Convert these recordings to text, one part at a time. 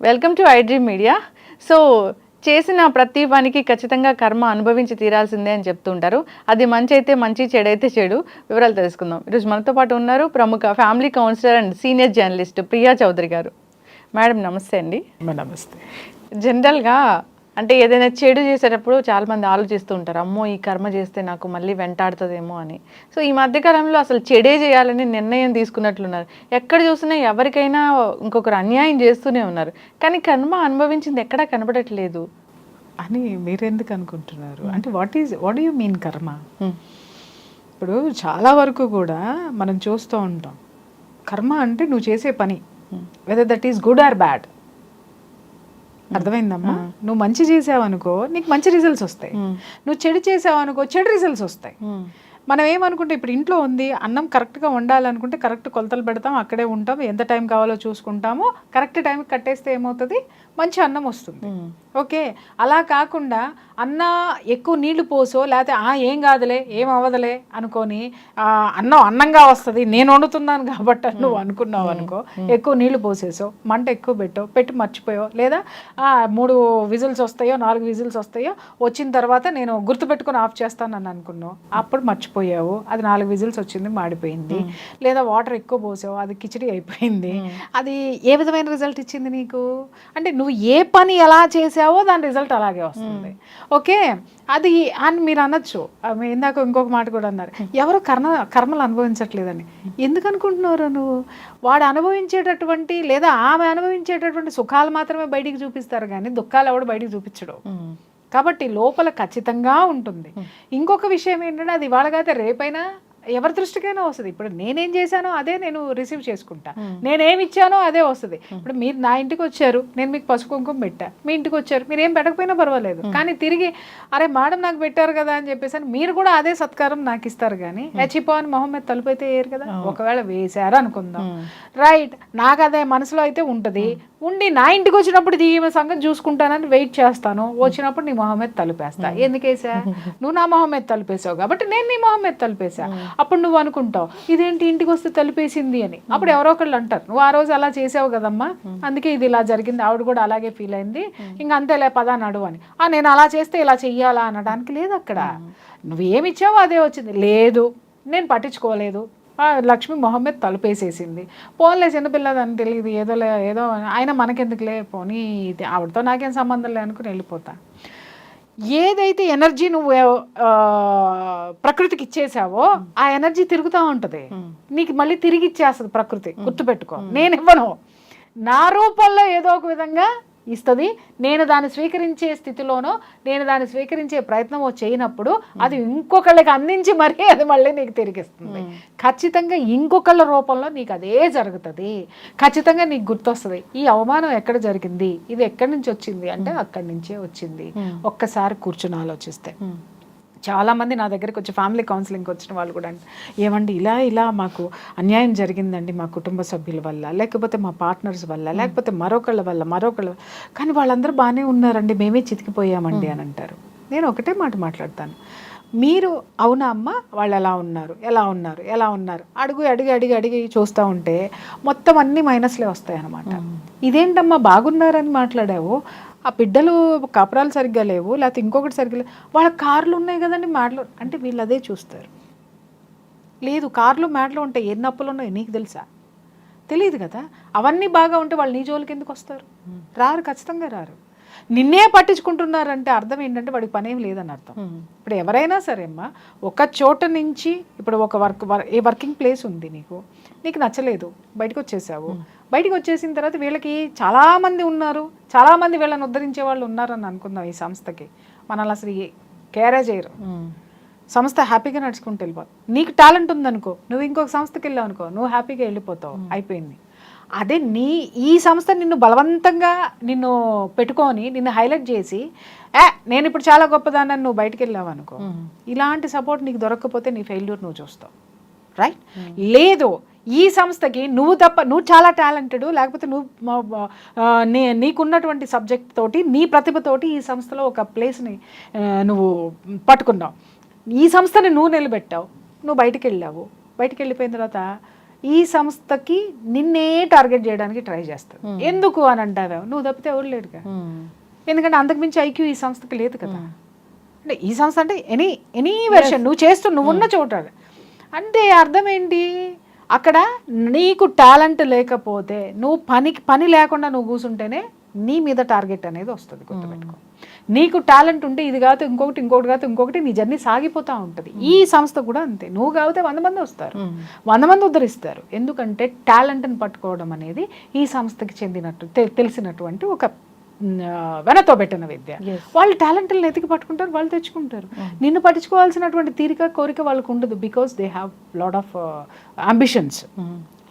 Welcome to iDream media so చేసిన ప్రతి పనికి ఖచ్చితంగా కర్మ అనుభవించి తీరాల్సిందే అని చెప్తుంటారు. అది మంచి అయితే మంచి చెడు అయితే చెడు వివరాలు తెలుసుకుందాం. ఈరోజు మనతో పాటు ఉన్నారు ప్రముఖ family counsellor and senior journalist Priya Chowdary garu. Madam నమస్తే అండి. నమస్తే. జనరల్గా అంటే ఏదైనా చెడు చేసేటప్పుడు చాలా మంది ఆలోచిస్తూ ఉంటారు అమ్మో ఈ కర్మ చేస్తే నాకు మళ్ళీ వెంటాడుతుందేమో అని. సో ఈ మధ్యకాలంలో అసలు చెడే చేయాలని నిర్ణయం తీసుకున్నట్లున్నారు. ఎక్కడ చూసినా ఎవరికైనా ఇంకొకరు అన్యాయం చేస్తూనే ఉన్నారు. కానీ కర్మ అనుభవించింది ఎక్కడా కనబడట్లేదు. అని మీరెందుకు అనుకుంటున్నారు? అంటే what is what you mean karma? Hmm. ఇప్పుడు చాలా వరకు కూడా మనం చూస్తూ ఉంటాం. కర్మ అంటే నువ్వు చేసే పని whether that is good or bad అర్థమైందమ్మా? నువ్వు మంచి చేసావు అనుకో నీకు మంచి రిజల్ట్స్ వస్తాయి. నువ్వు చెడు చేసావు అనుకో చెడు రిజల్ట్స్ వస్తాయి. మనం ఏమనుకుంటే ఇప్పుడు ఇంట్లో ఉంది అన్నం కరెక్ట్గా వండాలనుకుంటే కరెక్ట్ కొలతలు పెడతాం అక్కడే ఉంటాం ఎంత టైం కావాలో చూసుకుంటాము కరెక్ట్ టైంకి కట్టేస్తే ఏమవుతుంది? మంచి అన్నం వస్తుంది. ఓకే అలా కాకుండా అన్న ఎక్కువ నీళ్ళు పోసో లేకపోతే ఆ ఏం కాదులే ఏం అవ్వదులే అనుకొని అన్నం అన్నంగా వస్తుంది నేను వండుతున్నాను కాబట్టి అని నువ్వు అనుకున్నావు అనుకో ఎక్కువ నీళ్ళు పోసేసో మంట ఎక్కువ పెట్టో పెట్టి మర్చిపోయో లేదా ఆ, మూడు విజిల్స్ వస్తాయో నాలుగు విజిల్స్ వస్తాయో వచ్చిన తర్వాత నేను గుర్తుపెట్టుకొని ఆఫ్ చేస్తానని అనుకున్నావు. అప్పుడు మర్చిపోయావు అది నాలుగు విజిల్స్ వచ్చింది మాడిపోయింది. లేదా వాటర్ ఎక్కువ పోసావు అది కిచిడి అయిపోయింది. అది ఏ విధమైన రిజల్ట్ ఇచ్చింది నీకు? అంటే నువ్వు ఏ పని ఎలా చేసావో దాని రిజల్ట్ అలాగే వస్తుంది. ఓకే? అది అని మీరు అనొచ్చు. ఇందాక ఇంకొక మాట కూడా అన్నారు. ఎవరు కర్మ కర్మలు అనుభవించట్లేదని ఎందుకు అనుకుంటున్నారు నువ్వు? వాడు అనుభవించేటటువంటి లేదా ఆమె అనుభవించేటటువంటి సుఖాలు మాత్రమే బయటికి చూపిస్తారు కానీ దుఃఖాలు ఎవడు బయటికి చూపించడు. కాబట్టి లోపల ఖచ్చితంగా ఉంటుంది. ఇంకొక విషయం ఏంటంటే అది ఇవాళకైతే రేపైనా ఎవరి దృష్టికైనా వస్తుంది. ఇప్పుడు నేనేం చేశానో అదే నేను రిసీవ్ చేసుకుంటా. నేనేమి ఇచ్చానో అదే వస్తుంది. ఇప్పుడు మీరు నా ఇంటికి వచ్చారు నేను మీకు పసుపు కుంకుమ పెట్టా. మీ ఇంటికి వచ్చారు మీరు ఏం పెట్టకపోయినా పర్వాలేదు. కానీ తిరిగి అరే మేడం నాకు పెట్టారు కదా అని చెప్పేసి అని మీరు కూడా అదే సత్కారం నాకు ఇస్తారు కానీ హెచ్చిపో అని మొహం మీద తలుపు అయితే వేయరు కదా? ఒకవేళ వేశారు అనుకుందాం. రైట్ నాకు అదే మనసులో అయితే ఉంటుంది. ఉండి నా ఇంటికి వచ్చినప్పుడు ఈమె సంగతి చూసుకుంటానని వెయిట్ చేస్తాను. వచ్చినప్పుడు నీ మొహం మీద తలుపేస్తా ఎందుకేసా నువ్వు నా మొహం మీద తలుపేసావు కాబట్టి నేను నీ మొహం మీద తలుపేసా అప్పుడు నువ్వు అనుకుంటావు ఇదేంటి ఇంటికి వస్తే తలుపేసింది అని. అప్పుడు ఎవరో ఒకళ్ళు అంటారు నువ్వు ఆ రోజు అలా చేసావు కదమ్మా అందుకే ఇది ఇలా జరిగింది ఆవిడ కూడా అలాగే ఫీల్ అయింది ఇంకా అంతేలే పదా నడు అని. ఆ నేను అలా చేస్తే ఇలా చెయ్యాలా అనడానికి లేదు అక్కడ. నువ్వు అదే వచ్చింది. లేదు నేను పట్టించుకోలేదు. లక్ష్మి మొహమ్మద్ తలుపేసేసింది. పోన్లే చిన్నపిల్లదని తెలియదు ఏదో లే ఏదో ఆయన మనకెందుకులే పోనీ ఇది ఆవిడతో నాకేం సంబంధం లే అనుకుని వెళ్ళిపోతా. ఏదైతే ఎనర్జీ నువ్వు ప్రకృతికి ఇచ్చేసావో ఆ ఎనర్జీ తిరుగుతూ ఉంటుంది. నీకు మళ్ళీ తిరిగి ఇచ్చేస్తుంది ప్రకృతి. గుర్తుపెట్టుకో. నేను ఇవ్వను. నా రూపంలో ఏదో ఒక విధంగా ఇస్తుంది. నేను దాన్ని స్వీకరించే స్థితిలోనో నేను దాన్ని స్వీకరించే ప్రయత్నం చేయనప్పుడు అది ఇంకొకళ్ళకి అందించి మరీ అది మళ్ళీ నీకు తిరిగిస్తుంది. ఖచ్చితంగా ఇంకొకళ్ళ రూపంలో నీకు అదే జరుగుతుంది. ఖచ్చితంగా నీకు గుర్తొస్తుంది. ఈ అవమానం ఎక్కడ జరిగింది? ఇది ఎక్కడి నుంచి వచ్చింది? అంటే అక్కడి నుంచే వచ్చింది. ఒక్కసారి కూర్చుని ఆలోచిస్తే. చాలా మంది నా దగ్గరికి వచ్చి ఫ్యామిలీ కౌన్సిలింగ్కి వచ్చిన వాళ్ళు కూడా ఏమండి ఇలా ఇలా మాకు అన్యాయం జరిగిందండి మా కుటుంబ సభ్యుల వల్ల లేకపోతే మా పార్ట్నర్స్ వల్ల లేకపోతే మరొకళ్ళ వల్ల మరొకళ్ళ. కానీ వాళ్ళందరూ బాగానే ఉన్నారండి మేమే చితికిపోయామండి అని అంటారు. నేను ఒకటే మాట మాట్లాడతాను. మీరు అవునా అమ్మ? వాళ్ళు ఎలా ఉన్నారు? ఎలా ఉన్నారు? ఎలా ఉన్నారు? అడుగు అడిగి అడిగి అడిగి చూస్తూ ఉంటే మొత్తం అన్ని మైనస్లే వస్తాయి అన్నమాట ఇదేంటమ్మా బాగున్నారని మాట్లాడావు? ఆ బిడ్డలు కపరాలు సరిగ్గా లేవు లేకపోతే ఇంకొకటి సరిగ్గా లేవు. వాళ్ళ కార్లు ఉన్నాయి కదండి మాటలు అంటే వీళ్ళు అదే చూస్తారు. లేదు కార్లు మ్యాట్లు ఉంటాయి. ఎన్ని అప్పులు ఉన్నాయో నీకు తెలుసా? తెలియదు కదా. అవన్నీ బాగా ఉంటే వాళ్ళు నీ జోలికి ఎందుకు వస్తారు? రారు ఖచ్చితంగా రారు. నిన్నే పట్టించుకుంటున్నారంటే అర్థం ఏంటంటే వాడికి పనేం లేదని అర్థం. ఇప్పుడు ఎవరైనా సరే అమ్మా ఒక చోట నుంచి ఇప్పుడు ఒక వర్క్ ఏ వర్కింగ్ ప్లేస్ ఉంది నీకు నీకు నచ్చలేదు బయటకు వచ్చేసావు. బయటకు వచ్చేసిన తర్వాత వీళ్ళకి చాలామంది ఉన్నారు చాలామంది వీళ్ళని ఉద్ధరించే వాళ్ళు ఉన్నారని అనుకుందాం ఈ సంస్థకి. మనల్ని అసలు కేరే చేయరు. సంస్థ హ్యాపీగా నడుచుకుంటూ వెళ్ళిపోతావు నీకు టాలెంట్ ఉందనుకో నువ్వు ఇంకొక సంస్థకి వెళ్ళావు అనుకో నువ్వు హ్యాపీగా వెళ్ళిపోతావు. అయిపోయింది. అదే నీ ఈ సంస్థ నిన్ను బలవంతంగా నిన్ను పెట్టుకొని నిన్ను హైలైట్ చేసి ఏ నేను ఇప్పుడు చాలా గొప్పదానని నువ్వు బయటికి వెళ్ళావు అనుకో. ఇలాంటి సపోర్ట్ నీకు దొరకకపోతే నీ ఫెయిల్యూర్ నువ్వు చూస్తావు. రైట్ లేదు ఈ సంస్థకి నువ్వు తప్ప నువ్వు చాలా టాలెంటెడ్ లేకపోతే నువ్వు నీకున్నటువంటి సబ్జెక్ట్ తోటి నీ ప్రతిభతోటి ఈ సంస్థలో ఒక ప్లేస్ని నువ్వు పట్టుకున్నావు. ఈ సంస్థని నువ్వు నిలబెట్టావు. నువ్వు బయటికి వెళ్ళావు. బయటికి వెళ్ళిపోయిన తర్వాత ఈ సంస్థకి నిన్నే టార్గెట్ చేయడానికి ట్రై చేస్తుంది ఎందుకు అని అంటారు నువ్వు తప్పితే ఎవరు లేడుగా ఎందుకంటే అంతకుమించి ఐక్యూ ఈ సంస్థకి లేదు కదా. అంటే ఈ సంస్థ అంటే ఎనీ ఎనీ వెర్షన్ నువ్వు చేస్తూ నువ్వు ఉన్న చోట అంటే అర్థం ఏంటి? అక్కడ నీకు టాలెంట్ లేకపోతే నువ్వు పనికి పని లేకుండా నువ్వు కూర్చుంటేనే నీ మీద టార్గెట్ అనేది వస్తుంది గుర్తుపెట్టుకో. నీకు టాలెంట్ ఉంటే ఇది కాదు ఇంకొకటి ఇంకొకటి కాదు ఇంకొకటి నీ జర్నీ సాగిపోతూ ఉంటుంది. ఈ సంస్థ కూడా అంతే. నువ్వు కాకపోతే వంద మంది వస్తారు. వంద మంది ఉద్ధరిస్తారు. ఎందుకంటే టాలెంట్ని పట్టుకోవడం అనేది ఈ సంస్థకి చెందినట్టు తెలిసినటువంటి ఒక వెనతో పెట్టిన విద్య. వాళ్ళు టాలెంట్ని ఎతికి పట్టుకుంటారు వాళ్ళు తెచ్చుకుంటారు. నిన్ను పట్టించుకోవాల్సినటువంటి తీరిక కోరిక వాళ్ళకు ఉండదు because they have lot of ambitions.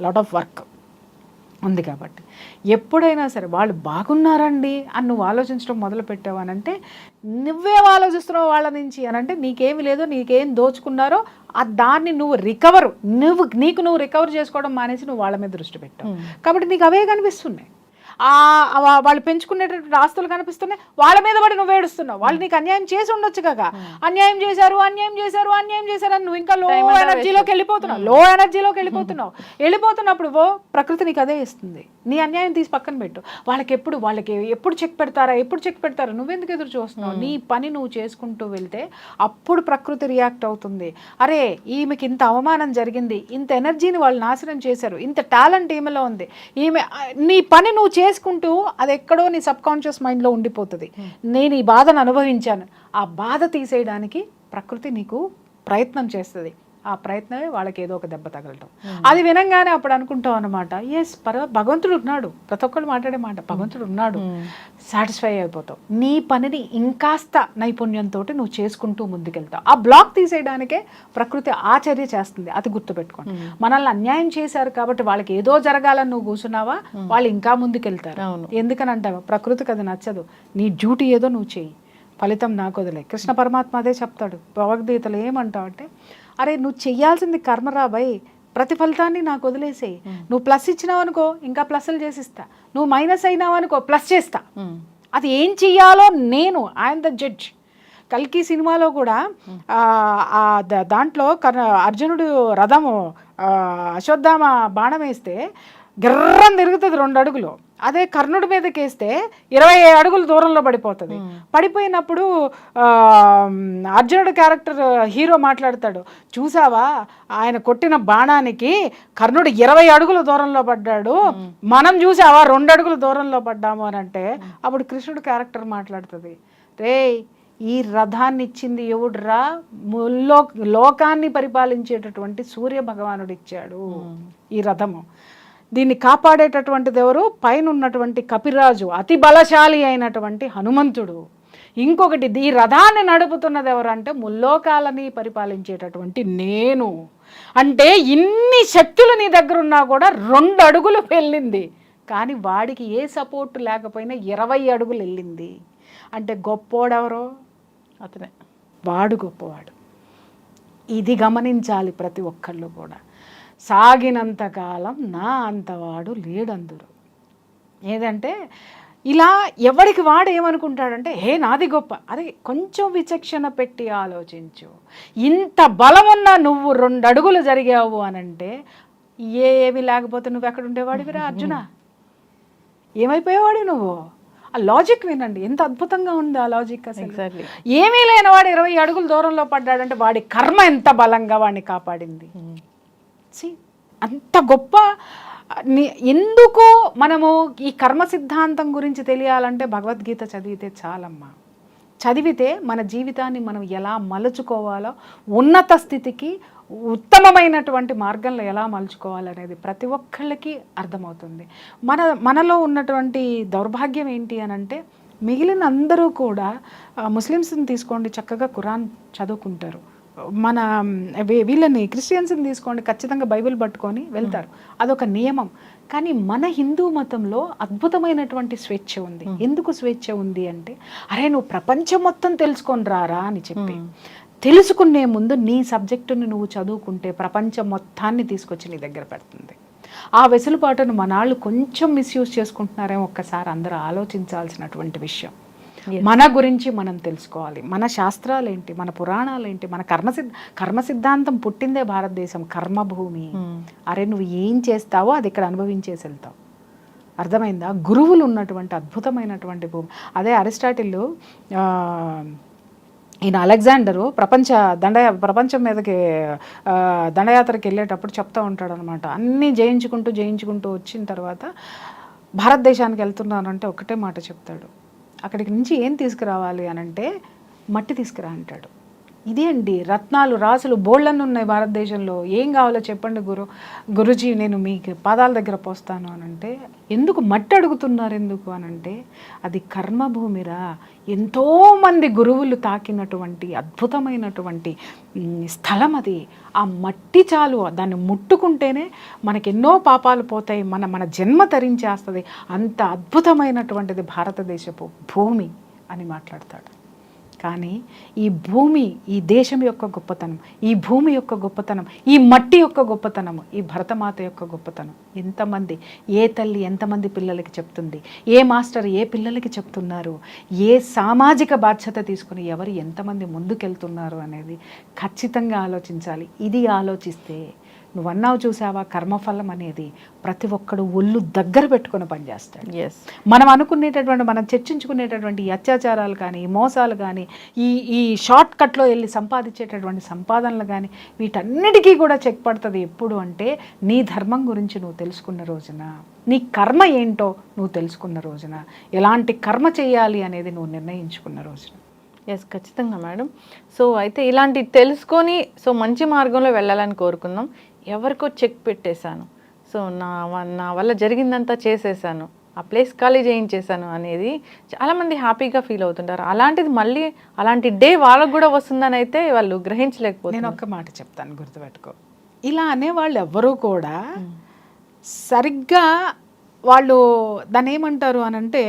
Lot of work. ఉంది కాబట్టి. ఎప్పుడైనా సరే వాళ్ళు బాగున్నారండి అని నువ్వు ఆలోచించడం మొదలు పెట్టావనంటే నువ్వేం ఆలోచిస్తున్నావు వాళ్ళ నుంచి అని అంటే నీకేమి లేదో నీకేం దోచుకున్నారో ఆ దాన్ని నువ్వు రికవర్ నువ్వు నీకు నువ్వు రికవర్ చేసుకోవడం మానేసి నువ్వు వాళ్ళ మీద దృష్టి పెట్టావు. కాబట్టి నీకు అవే కనిపిస్తున్నాయి. వాళ్ళు పెంచుకునేటటువంటి ఆస్తులు కనిపిస్తున్నాయి. వాళ్ళ మీద పడి నువ్వు ఏడుస్తున్నావు. వాళ్ళు నీకు అన్యాయం చేసి ఉండొచ్చు కాక అన్యాయం చేశారు అన్యాయం చేశారు అన్యాయం చేశారు అని నువ్వు ఇంకా లో ఎనర్జీలోకి వెళ్ళిపోతున్నావు. లో ఎనర్జీలోకి వెళ్ళిపోతున్నావు. వెళ్ళిపోతున్నప్పుడు ప్రకృతి నీకు అదే ఇస్తుంది. నీ అన్యాయం తీసి పక్కన పెట్టు. వాళ్ళకి ఎప్పుడు వాళ్ళకి ఎప్పుడు చెక్ పెడతారా ఎప్పుడు చెక్ పెడతారా? నువ్వెందుకు ఎదురు చూస్తున్నావు? నీ పని నువ్వు చేసుకుంటూ వెళ్తే అప్పుడు ప్రకృతి రియాక్ట్ అవుతుంది. అరే ఈమెకి ఇంత అవమానం జరిగింది ఇంత ఎనర్జీని వాళ్ళు నాశనం చేశారు ఇంత టాలెంట్ ఈమెలో ఉంది. ఈమె నీ పని నువ్వు చేసుకుంటూ అది ఎక్కడో నీ సబ్ కాన్షియస్ మైండ్లో ఉండిపోతుంది. నేను ఈ బాధను అనుభవించాను. ఆ బాధ తీసేయడానికి ప్రకృతి నీకు ప్రయత్నం చేస్తుంది. ఆ ప్రయత్నమే వాళ్ళకి ఏదో ఒక దెబ్బ తగలటం. అది వినంగానే అప్పుడు అనుకుంటాం అనమాట ఎస్ పర్వ భగవంతుడు ఉన్నాడు. ప్రతి ఒక్కళ్ళు మాట్లాడే మాట భగవంతుడు ఉన్నాడు. సాటిస్ఫై అయిపోతావు నీ పనిని ఇంకాస్త నైపుణ్యంతో నువ్వు చేసుకుంటూ ముందుకెళ్తావు ఆ బ్లాక్ తీసేయడానికే ప్రకృతి ఆచర్య చేస్తుంది. అది గుర్తుపెట్టుకోండి. మనల్ని అన్యాయం చేశారు కాబట్టి వాళ్ళకి ఏదో జరగాలని నువ్వు కూర్చున్నావా? వాళ్ళు ఇంకా ముందుకెళ్తారు. ఎందుకని అంటావా? ప్రకృతికి అది నచ్చదు. నీ డ్యూటీ ఏదో నువ్వు చెయ్యి. ఫలితం నాకు వదిలే. కృష్ణ పరమాత్మ అదే చెప్తాడు. భగవద్గీతలో ఏమంటావు అంటే అరే నువ్వు చెయ్యాల్సింది కర్మరా భయ్ ప్రతి ఫలితాన్ని నాకు వదిలేసేయి నువ్వు ప్లస్ ఇచ్చినావు అనుకో ఇంకా ప్లస్లు చేసిస్తా. నువ్వు మైనస్ అయినావు అనుకో ప్లస్ చేస్తా. అది ఏం చెయ్యాలో నేను ఐఎమ్ ద జడ్జ్ కల్కి సినిమాలో కూడా దాంట్లో కర్ అర్జునుడు రథము అశ్వత్థామ బాణం వేస్తే గిర్రం తిరుగుతుంది రెండు అడుగులు. అదే కర్ణుడి మీదకి వేస్తే ఇరవై అడుగులు దూరంలో పడిపోతుంది. పడిపోయినప్పుడు ఆ, అర్జునుడు క్యారెక్టర్ హీరో మాట్లాడతాడు చూసావా? ఆయన కొట్టిన బాణానికి కర్ణుడు ఇరవై అడుగుల దూరంలో పడ్డాడు. మనం చూసావా? రెండు అడుగుల దూరంలో పడ్డాము అని అంటే అప్పుడు కృష్ణుడు క్యారెక్టర్ మాట్లాడుతుంది. రే ఈ రథాన్ని ఇచ్చింది ఎవడురా లోకాన్ని పరిపాలించేటటువంటి సూర్య భగవానుడు ఇచ్చాడు ఈ రథము. దీన్ని కాపాడేటటువంటిది ఎవరు? పైన ఉన్నటువంటి కపిరాజు అతి బలశాలి అయినటువంటి హనుమంతుడు. ఇంకొకటి ఈ రథాన్ని నడుపుతున్నది ఎవరంటే ముల్లోకాలని పరిపాలించేటటువంటి నేను. అంటే ఇన్ని శక్తులు నీ దగ్గర ఉన్నా కూడా రెండు అడుగులు వెళ్ళింది. కానీ వాడికి ఏ సపోర్ట్ లేకపోయినా ఇరవై అడుగులు వెళ్ళింది. అంటే గొప్పోడెవరో? అతనే. వాడు గొప్పవాడు. ఇది గమనించాలి ప్రతి ఒక్కళ్ళు కూడా. సాగినంతకాలం నా అంతవాడు లేడందురు. ఏదంటే ఇలా ఎవరికి వాడు ఏమనుకుంటాడంటే హే నాది గొప్ప. అదే కొంచెం విచక్షణ పెట్టి ఆలోచించు. ఇంత బలం ఉన్న నువ్వు రెండు అడుగులు జరిగావు అనంటే ఏమి లేకపోతే నువ్వు ఎక్కడ ఉండేవాడివిరా అర్జున? ఏమైపోయేవాడు నువ్వు? ఆ లాజిక్ వినండి. ఎంత అద్భుతంగా ఉంది ఆ లాజిక్ అసలు. ఏమీ లేనివాడు ఇరవై అడుగుల దూరంలో పడ్డాడంటే వాడి కర్మ ఎంత బలంగా వాడిని కాపాడింది. See, అంత గొప్ప ఎందుకు మనము ఈ కర్మ సిద్ధాంతం గురించి తెలియాలంటే భగవద్గీత చదివితే చాలమ్మా. చదివితే మన జీవితాన్ని మనం ఎలా మలుచుకోవాలో ఉన్నత స్థితికి ఉత్తమమైనటువంటి మార్గంలో ఎలా మలుచుకోవాలనేది ప్రతి ఒక్కళ్ళకి అర్థమవుతుంది. మన మనలో ఉన్నటువంటి దౌర్భాగ్యం ఏంటి అని అంటే మిగిలిన అందరూ కూడా ముస్లిమ్స్ని తీసుకోండి చక్కగా ఖురాన్ చదువుకుంటారు. మన వీళ్ళని క్రిస్టియన్స్ని తీసుకోండి ఖచ్చితంగా బైబిల్ పట్టుకొని వెళ్తారు. అదొక నియమం. కానీ మన హిందూ మతంలో అద్భుతమైనటువంటి స్వేచ్ఛ ఉంది. ఎందుకు స్వేచ్ఛ ఉంది అంటే అరే నువ్వు ప్రపంచం మొత్తం తెలుసుకొని రారా అని చెప్పి. తెలుసుకునే ముందు నీ సబ్జెక్టుని నువ్వు చదువుకుంటే ప్రపంచం మొత్తాన్ని తీసుకొచ్చి నీ దగ్గర పెడుతుంది. ఆ వెసులుబాటును మనాళ్ళు కొంచెం మిస్యూజ్ చేసుకుంటున్నారేమో ఒక్కసారి అందరూ ఆలోచించాల్సినటువంటి విషయం. మన గురించి మనం తెలుసుకోవాలి. మన శాస్త్రాలు ఏంటి మన పురాణాలు ఏంటి మన కర్మ కర్మ సిద్ధాంతం పుట్టిందే భారతదేశం కర్మభూమి. అరే నువ్వు ఏం చేస్తావో అది ఇక్కడ అనుభవించేసి వెళ్తావు. అర్థమైందా? గురువులు ఉన్నటువంటి అద్భుతమైనటువంటి భూమి. అదే అరిస్టాటిల్ ఈయన అలెగ్జాండరు ప్రపంచ దండ ప్రపంచం మీదకి దండయాత్రకి వెళ్ళేటప్పుడు చెప్తూ ఉంటాడు అనమాట అన్నీ జయించుకుంటూ జయించుకుంటూ వచ్చిన తర్వాత భారతదేశానికి వెళ్తున్నానంటే ఒకటే మాట చెప్తాడు. అక్కడికి నుంచి ఏం తీసుకురావాలి అని అంటే మట్టి తీసుకురా అంటాడు. ఇదే అండి రత్నాలు రాసులు బోళ్ళన్ని ఉన్నాయి భారతదేశంలో. ఏం కావాలో చెప్పండి గురు గురుజీ నేను మీకు పాదాల దగ్గర పోస్తాను అనంటే ఎందుకు మట్టి అడుగుతున్నారు ఎందుకు అనంటే అది కర్మభూమిరా. ఎంతోమంది గురువులు తాకినటువంటి అద్భుతమైనటువంటి స్థలం అది. ఆ మట్టి చాలు దాన్ని ముట్టుకుంటేనే మనకెన్నో పాపాలు పోతాయి మన మన జన్మ తరించేస్తుంది. అంత అద్భుతమైనటువంటిది భారతదేశపు భూమి అని మాట్లాడతాడు. కానీ ఈ భూమి ఈ దేశం యొక్క గొప్పతనం ఈ భూమి యొక్క గొప్పతనం ఈ మట్టి యొక్క గొప్పతనం ఈ భరతమాత యొక్క గొప్పతనం. ఎంతమంది ఏ తల్లి ఎంతమంది పిల్లలకి చెప్తుంది? ఏ మాస్టర్ ఏ పిల్లలకి చెప్తున్నారు? ఏ సామాజిక బాధ్యత తీసుకుని ఎవరు ఎంతమంది ముందుకెళ్తున్నారు అనేది ఖచ్చితంగా ఆలోచించాలి. ఇది ఆలోచిస్తే నువ్వు అన్నావు చూసావా? కర్మఫలం అనేది ప్రతి ఒక్కడు ఒళ్ళు దగ్గర పెట్టుకొని పనిచేస్తాడు. ఎస్ మనం అనుకునేటటువంటి మనం చర్చించుకునేటటువంటి ఈ అత్యాచారాలు కానీ ఈ మోసాలు కానీ ఈ ఈ షార్ట్ కట్లో వెళ్ళి సంపాదించేటటువంటి సంపాదనలు కానీ వీటన్నిటికీ కూడా చెక్ పడుతుంది. ఎప్పుడు అంటే నీ ధర్మం గురించి నువ్వు తెలుసుకున్న రోజున నీ కర్మ ఏంటో నువ్వు తెలుసుకున్న రోజున ఎలాంటి కర్మ చేయాలి అనేది నువ్వు నిర్ణయించుకున్న రోజున. ఎస్ ఖచ్చితంగా మేడం. సో అయితే ఇలాంటి తెలుసుకొని సో మంచి మార్గంలో వెళ్ళాలని కోరుకుందాం. ఎవరికో చెక్ పెట్టేశాను. సో నా నా వల్ల జరిగిందంతా చేసేసాను ఆ ప్లేస్ ఖాళీ చేయించేశాను అనేది చాలామంది హ్యాపీగా ఫీల్ అవుతుంటారు. అలాంటిది మళ్ళీ అలాంటి డే వాళ్ళకు కూడా వస్తుందని అయితే వాళ్ళు నేను గ్రహించలేకపోతున్నారు ఒక్క మాట చెప్తాను గుర్తుపెట్టుకో. ఇలా అనేవాళ్ళు ఎవ్వరూ కూడా సరిగ్గా వాళ్ళు దాన్ని ఏమంటారు అని అంటే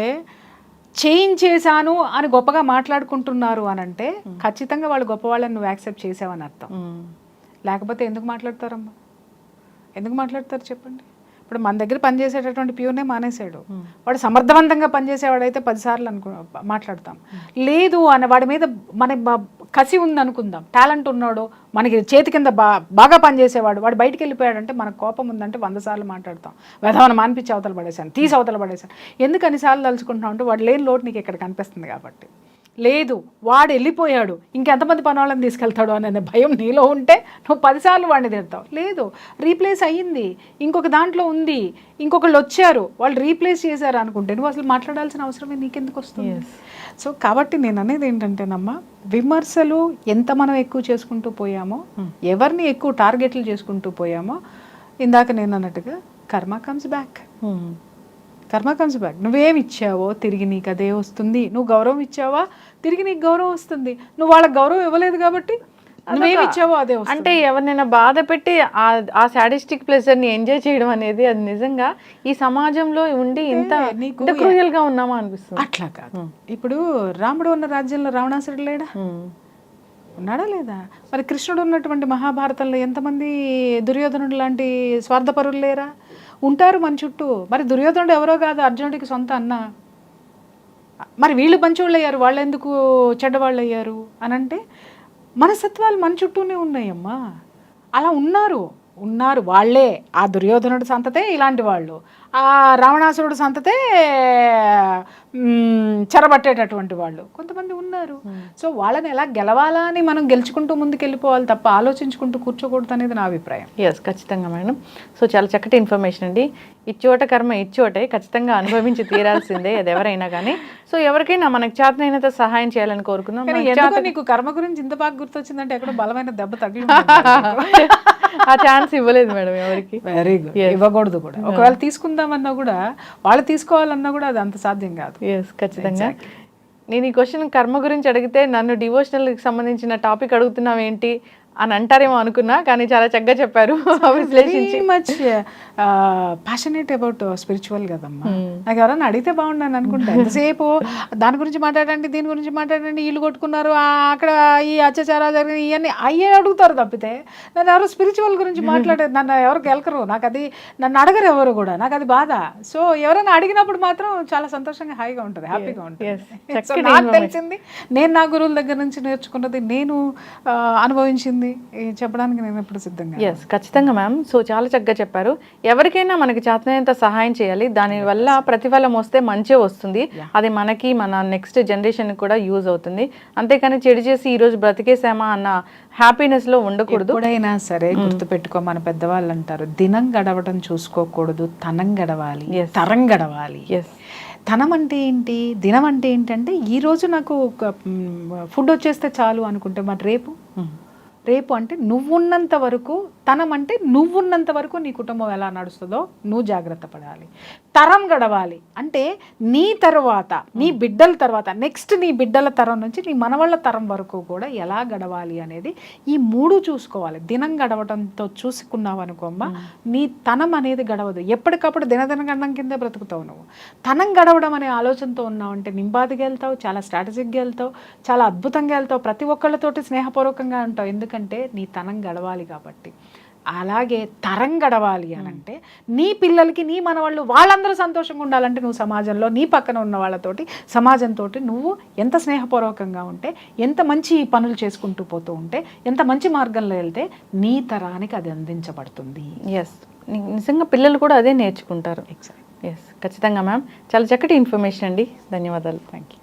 చేంజ్ చేశాను అని గొప్పగా మాట్లాడుకుంటున్నారు అని అంటే ఖచ్చితంగా వాళ్ళు గొప్పవాళ్ళని నువ్వు యాక్సెప్ట్ చేసావని అర్థం. లేకపోతే ఎందుకు మాట్లాడతారమ్మా? ఎందుకు మాట్లాడతారు చెప్పండి? ఇప్పుడు మన దగ్గర పనిచేసేటటువంటి ప్యూర్నే మానేశాడు. వాడు సమర్థవంతంగా పనిచేసేవాడైతే పదిసార్లు అనుకు మాట్లాడతాం. లేదు అని వాడి మీద మన బ- కసి ఉంది అనుకుందాం. టాలెంట్ ఉన్నాడు మనకి చేతి కింద బా బాగా పనిచేసేవాడు వాడు బయటికి వెళ్ళిపోయాడంటే మనకు కోపం ఉందంటే వంద సార్లు మాట్లాడతాం. వెధవన మానిపించి అవతల పడేశాను తీసి అవతల పడేశాను. ఎందుకు అన్నిసార్లు తలుచుకుంటున్నావు అంటే వాడు లేని లోటు నీకు ఇక్కడ కనిపిస్తుంది కాబట్టి. లేదు వాడు వెళ్ళిపోయాడు ఇంకెంతమంది పని వాళ్ళని తీసుకెళ్తాడు అనే భయం నీలో ఉంటే నువ్వు పదిసార్లు వాడిని తిడతావు. లేదు రీప్లేస్ అయ్యింది ఇంకొక దాంట్లో ఉంది ఇంకొకళ్ళు వచ్చారు వాళ్ళు రీప్లేస్ చేశారు అనుకుంటే నువ్వు అసలు మాట్లాడాల్సిన అవసరమే నీకెందుకు వస్తుంది? సో కాబట్టి నేను అనేది ఏంటంటేనమ్మా విమర్శలు ఎంత మనం ఎక్కువ చేసుకుంటూ పోయామో ఎవరిని ఎక్కువ టార్గెట్లు చేసుకుంటూ పోయామో ఇందాక నేను అన్నట్టుగా karma comes back. Karma comes back నువ్వేమి ఇచ్చావో తిరిగి నీకు అదే వస్తుంది. నువ్వు గౌరవం ఇచ్చావా? తిరిగి నీకు గౌరవం వస్తుంది. నువ్వు వాళ్ళకి గౌరవం ఇవ్వలేదు కాబట్టి నువ్వేమి ఇచ్చావో అదే అంటే ఎవరినైనా బాధ పెట్టి ఆ- ఆ సాడిస్టిక్ ప్లెజర్ని ఎంజాయ్ చేయడం అనేది అది నిజంగా ఈ సమాజంలో ఉండి ఇంత నీకు ఇంత cruel గా ఉన్నామా అనిపిస్తుంది. అట్లా కాదు. ఇప్పుడు రాముడు ఉన్న రాజ్యంలో రావణాసురుడు లేడా. ఉన్నాడా లేదా? మరి కృష్ణుడు ఉన్నటువంటి మహాభారతంలో ఎంతమంది దుర్యోధనుడు లాంటి స్వార్థపరులు లేరా? ఉంటారు మన చుట్టూ. మరి దుర్యోధనుడు ఎవరో కాదు అర్జునుడికి సొంత అన్న. మరి వీళ్ళు మంచివాళ్ళు అయ్యారు వాళ్ళు ఎందుకు చెడ్డవాళ్ళు అయ్యారు అని అంటే మనసత్వాలు మన చుట్టూనే ఉన్నాయమ్మా. అలా ఉన్నారు. ఉన్నారు వాళ్ళే. ఆ దుర్యోధనుడి సంతతే ఇలాంటి వాళ్ళు. రావణాసురుడు సంతతే చెరబట్టేటటువంటి వాళ్ళు. కొంతమంది ఉన్నారు. సో వాళ్ళని ఎలా గెలవాలా అని మనం గెలుచుకుంటూ ముందుకు వెళ్ళిపోవాలి తప్ప ఆలోచించుకుంటూ కూర్చోకూడదు అనేది నా అభిప్రాయం. ఎస్ ఖచ్చితంగా మేడం. సో చాలా చక్కటి ఇన్ఫర్మేషన్ అండి. ఇచ్చోట కర్మ ఇచ్చోటే ఖచ్చితంగా అనుభవించి తీరాల్సిందే అది ఎవరైనా కానీ. సో ఎవరికైనా మనకు చేతనైనంత సహాయం చేయాలని కోరుకుందాం. నీకు కర్మ గురించి ఇంత బాగా గుర్తొచ్చిందంటే ఎక్కడో బలమైన దెబ్బ తగిలి. ఆ ఛాన్స్ ఇవ్వలేదు మేడం ఎవరికి. వెరీ గుడ్ ఇవ్వకూడదు కూడా. ఒకవేళ తీసుకుందామన్నా కూడా వాళ్ళు తీసుకోవాలన్నా కూడా అది అంత సాధ్యం కాదు. ఎస్ ఖచ్చితంగా. నేను ఈ క్వశ్చన్ కర్మ గురించి అడిగితే నన్ను డివోషనల్కి సంబంధించిన టాపిక్ అడుగుతున్నావు ఏంటి అని అంటారేమో అనుకున్నా కానీ చాలా చక్కగా చెప్పారు విశ్లేషించి. మచ్ ప్యాషనేట్ అబౌట్ స్పిరిచువల్ కదమ్మా. Hmm. నాకు ఎవరైనా అడిగితే బాగుండని అనుకుంటా. ఎంతసేపు దాని గురించి మాట్లాడండి దీని గురించి మాట్లాడండి వీళ్ళు కొట్టుకున్నారు అక్కడ ఈ అత్యాచారాలు జరిగిన ఇవన్నీ అయ్యే అడుగుతారు తప్పితే నన్ను ఎవరు స్పిరిచువల్ గురించి మాట్లాడేది నన్ను ఎవరు గెలకరు. నాకు అది నన్ను అడగరు ఎవరు కూడా. నాకు అది బాధ. సో ఎవరైనా అడిగినప్పుడు మాత్రం చాలా సంతోషంగా హాయిగా ఉంటుంది హ్యాపీగా ఉంటుంది. నాకు. తెలిసింది నేను నా గురువుల దగ్గర నుంచి నేర్చుకున్నది నేను అనుభవించింది ఈ చెప్పడానికి నేను ఎప్పుడు సిద్ధంగా ఎస్ ఖచ్చితంగా మ్యామ్ సో చాలా చక్కగా చెప్పారు. ఎవరికైనా మనకి చేతనైనంత సహాయం చేయాలి. దానివల్ల ప్రతిఫలం వస్తే మంచి వస్తుంది. అది మనకి మన నెక్స్ట్ జనరేషన్ కూడా యూజ్ అవుతుంది. అంతేకాని చెడు చేసి ఈ రోజు బ్రతికేసామా అన్న హ్యాపీనెస్లో ఉండకూడదు. ఎప్పుడైనా సరే గుర్తుపెట్టుకో మన పెద్దవాళ్ళు అంటారు దినం గడవడం చూసుకోకూడదు తనం గడవాలి. తరం గడవాలి. ఎస్ తనం అంటే ఏంటి? దినం అంటే ఏంటంటే ఈ రోజు నాకు ఫుడ్ వచ్చేస్తే చాలు అనుకుంటే మరి రేపు? రేపు అంటే నువ్వున్నంత వరకు తనం అంటే నువ్వున్నంత వరకు నీ కుటుంబం ఎలా నడుస్తుందో నువ్వు జాగ్రత్త పడాలి. తరం గడవాలి. అంటే నీ తర్వాత నీ బిడ్డల తర్వాత నెక్స్ట్ నీ బిడ్డల తరం నుంచి నీ మనవాళ్ళ తరం వరకు కూడా ఎలా గడవాలి అనేది ఈ మూడు చూసుకోవాలి. దినం గడవడంతో చూసుకున్నావు అనుకోమ్మా నీ తనం అనేది గడవదు. ఎప్పటికప్పుడు దినదిన గండం కిందే బ్రతుకుతావు నువ్వు. తనం గడవడం అనే ఆలోచనతో ఉన్నావు అంటే నింబాదిగా వెళ్తావు చాలా స్ట్రాటజిక్గా వెళ్తావు చాలా అద్భుతంగా వెళ్తావు ప్రతి ఒక్కళ్ళతోటి స్నేహపూర్వకంగా ఉంటావు. ఎందుకంటే నీ తనం గడవాలి కాబట్టి. అలాగే తరం గడవాలి అని అంటే నీ పిల్లలకి నీ మనవాళ్ళు వాళ్ళందరూ సంతోషంగా ఉండాలంటే నువ్వు సమాజంలో నీ పక్కన ఉన్న వాళ్ళతోటి సమాజంతో నువ్వు ఎంత స్నేహపూర్వకంగా ఉంటే ఎంత మంచి పనులు చేసుకుంటూ పోతూ ఉంటే ఎంత మంచి మార్గంలో వెళ్తే నీ తరానికి అది అందించబడుతుంది. ఎస్ నిజంగా పిల్లలు కూడా అదే నేర్చుకుంటారు. ఎస్ ఖచ్చితంగా మ్యామ్ చాలా చక్కటి ఇన్ఫర్మేషన్ అండి. ధన్యవాదాలు. Thank you